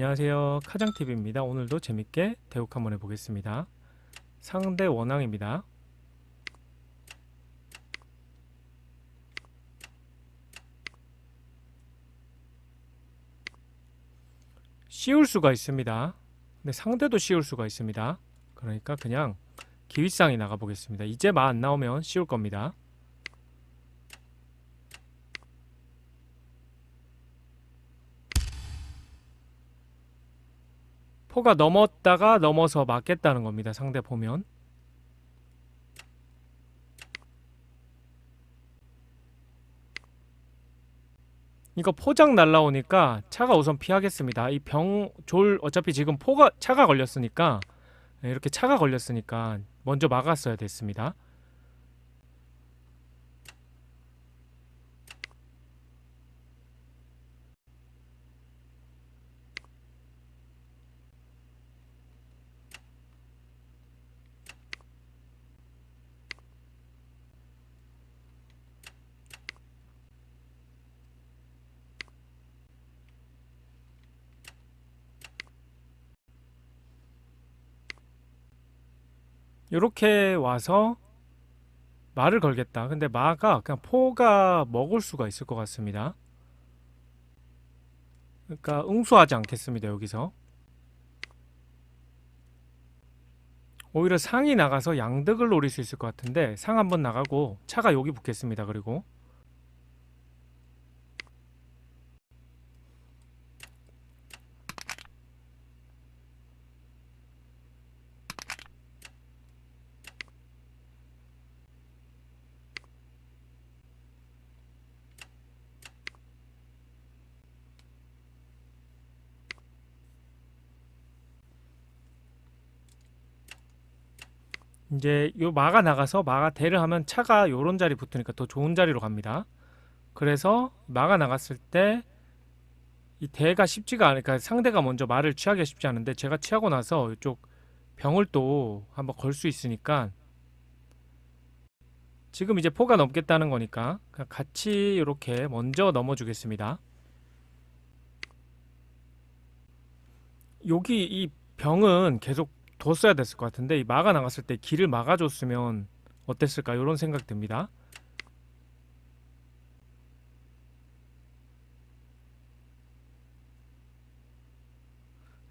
안녕하세요. 카장TV입니다. 오늘도 재밌게 대국 한번 해보겠습니다. 상대 원앙입니다. 씌울 수가 있습니다. 근데 상대도 씌울 수가 있습니다. 그러니까 그냥 기윗상이 나가보겠습니다. 이제 마 안 나오면 씌울 겁니다. 포가 넘었다가 넘어서 맞겠다는 겁니다. 상대 보면. 이거 포장 날라오니까 차가 우선 피하겠습니다. 이 병 졸 어차피 지금 포가 차가 걸렸으니까 네, 이렇게 차가 걸렸으니까 먼저 막았어야 됐습니다. 이렇게 와서 말을 걸겠다. 근데 마가 그냥 포가 먹을 수가 있을 것 같습니다. 그러니까 응수하지 않겠습니다. 여기서 오히려 상이 나가서 양득을 노릴 수 있을 것 같은데 상 한번 나가고 차가 여기 붙겠습니다. 그리고 이제 요 마가 나가서 마가 대를 하면 차가 요런 자리 붙으니까 더 좋은 자리로 갑니다. 그래서 마가 나갔을 때 이 대가 쉽지가 않으니까 상대가 먼저 말을 취하기가 쉽지 않은데 제가 취하고 나서 이쪽 병을 또 한번 걸 수 있으니까 지금 이제 포가 넘겠다는 거니까 같이 이렇게 먼저 넘어주겠습니다. 여기 이 병은 계속 뒀어야 됐을 것 같은데 이 마가 나갔을 때 길을 막아줬으면 어땠을까 이런 생각 듭니다.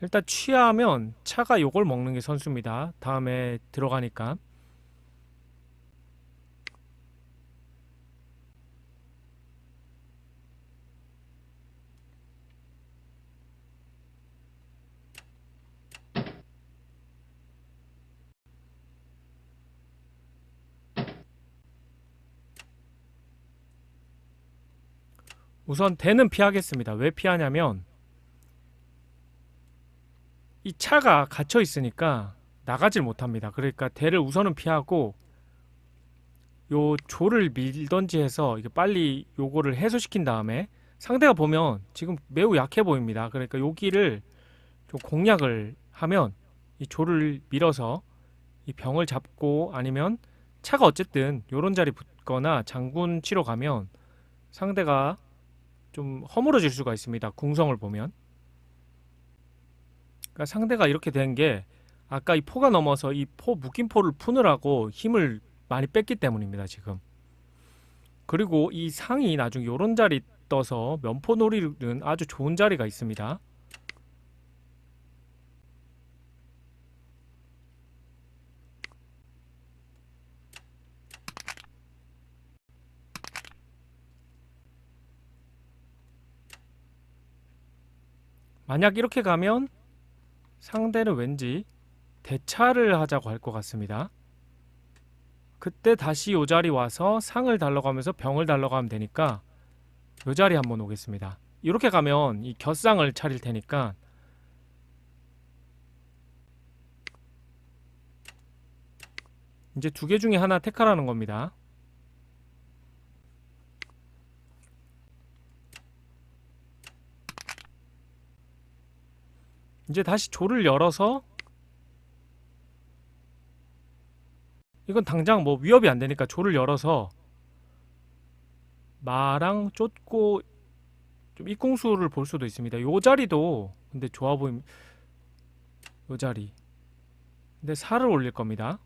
일단 취하면 차가 요걸 먹는 게 선수입니다. 다음에 들어가니까 우선 대는 피하겠습니다. 왜 피하냐면 이 차가 갇혀 있으니까 나가질 못합니다. 그러니까 대를 우선은 피하고 요 조를 밀던지 해서 이게 빨리 요거를 해소시킨 다음에 상대가 보면 지금 매우 약해 보입니다. 그러니까 여기를 좀 공략을 하면 이 조를 밀어서 이 병을 잡고 아니면 차가 어쨌든 요런 자리 붙거나 장군 치러 가면 상대가 좀 허물어질 수가 있습니다. 궁성을 보면. 그러니까 상대가 이렇게 된 게 아까 이 포가 넘어서 이 포 묶인 포를 푸느라고 힘을 많이 뺐기 때문입니다. 지금. 그리고 이 상이 나중에 요런 자리 떠서 면포 노리는 아주 좋은 자리가 있습니다. 만약 이렇게 가면 상대는 왠지 대차를 하자고 할 것 같습니다. 그때 다시 요 자리 와서 상을 달러가면서 병을 달러가면 되니까 요 자리 한번 오겠습니다. 이렇게 가면 이 곁상을 차릴 테니까 이제 두 개 중에 하나 택하라는 겁니다. 이제 다시 조를 열어서 이건 당장 뭐 위협이 안 되니까 조를 열어서 마랑 쫓고 좀 입궁수를 볼 수도 있습니다. 요 자리도 근데 좋아 보임 요 자리. 근데 살을 올릴 겁니다.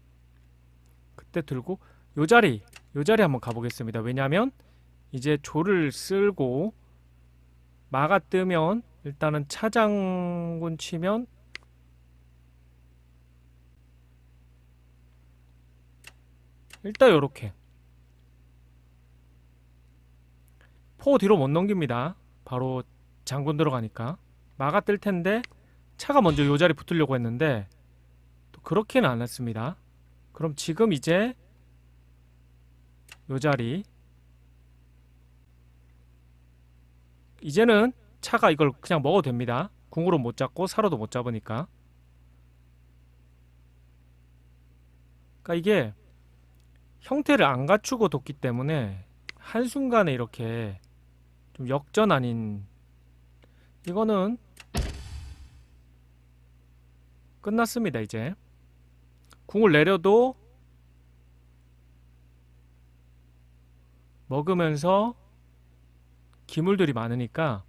그때 들고 요 자리 요 자리 한번 가보겠습니다. 왜냐면 이제 조를 쓸고 마가 뜨면 일단은 차장군 치면 일단 요렇게. 포 뒤로 못 넘깁니다. 바로 장군 들어가니까. 마가 뜰 텐데 차가 먼저 요 자리 붙으려고 했는데 또 그렇게는 안 했습니다. 그럼 지금 이제 요 자리 이제는 차가 이걸 그냥 먹어도 됩니다. 궁으로 못 잡고 사로도 못 잡으니까. 그러니까 이게 형태를 안 갖추고 뒀기 때문에 한순간에 이렇게 좀 역전 아닌 이거는 끝났습니다 이제. 궁을 내려도 먹으면서 기물들이 많으니까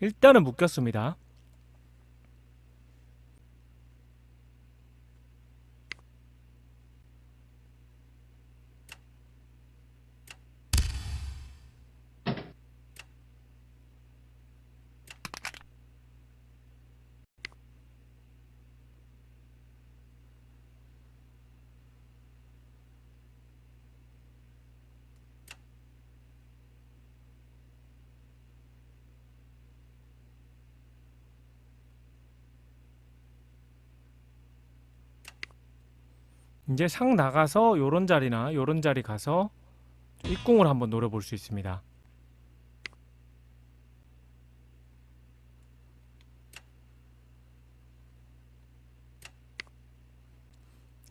일단은 묶였습니다. 이제 상 나가서 요런 자리나 요런 자리 가서 입궁을 한번 노려볼 수 있습니다.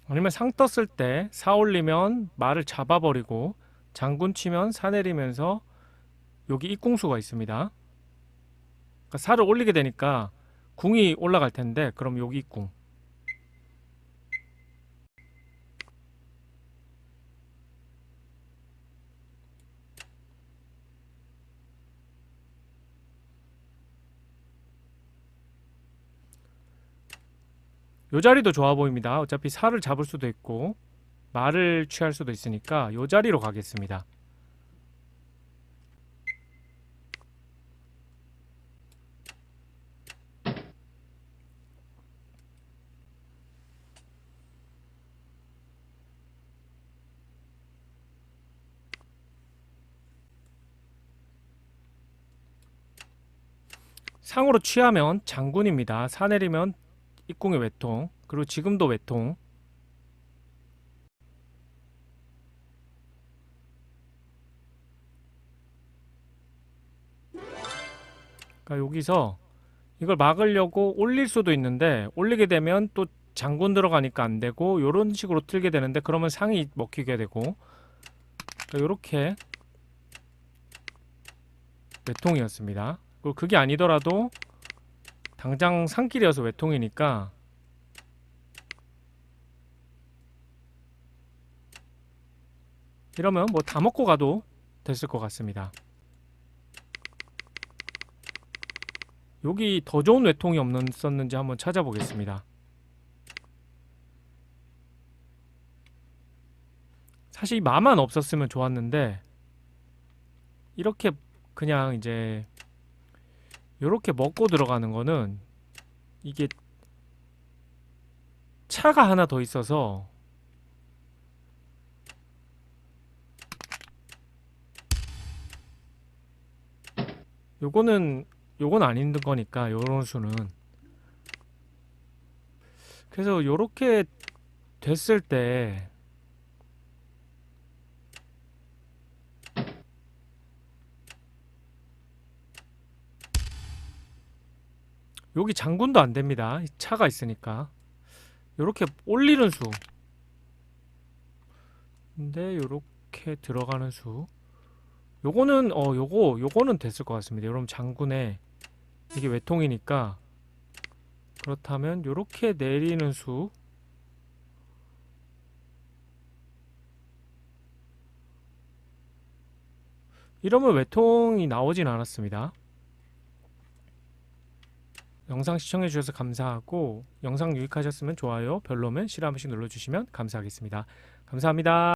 아니면 상 떴을 때 사 올리면 말을 잡아버리고 장군 치면 사 내리면서 여기 입궁수가 있습니다. 그러니까 사를 올리게 되니까 궁이 올라갈 텐데 그럼 여기 입궁 요 자리도 좋아 보입니다. 어차피 살을 잡을 수도 있고 말을 취할 수도 있으니까 요 자리로 가겠습니다. 상으로 취하면 장군입니다. 사 내리면 입궁의 외통 그리고 지금도 외통 그러니까 여기서 이걸 막으려고 올릴 수도 있는데 올리게 되면 또 장군 들어가니까 안 되고 요런 식으로 틀게 되는데 그러면 상이 먹히게 되고 그러니까 요렇게 외통이었습니다. 그리고 그게 아니더라도 당장 산길이어서 외통이니까 이러면 뭐 다 먹고 가도 됐을 것 같습니다. 여기 더 좋은 외통이 없었는지 한번 찾아보겠습니다. 사실 이 마만 없었으면 좋았는데 이렇게 그냥 이제 요렇게 먹고 들어가는 거는 이게 차가 하나 더 있어서 요거는 요건 아닌 거니까 요런 수는. 그래서 요렇게 됐을 때 여기 장군도 안 됩니다. 이 차가 있으니까. 요렇게 올리는 수. 근데 요렇게 들어가는 수. 요거는 어 요거 요거는 됐을 것 같습니다. 여러분 장군에 이게 외통이니까 그렇다면 요렇게 내리는 수 이러면 외통이 나오진 않았습니다. 영상 시청해 주셔서 감사하고 영상 유익하셨으면 좋아요, 별로면 싫어 한 번씩 눌러주시면 감사하겠습니다. 감사합니다.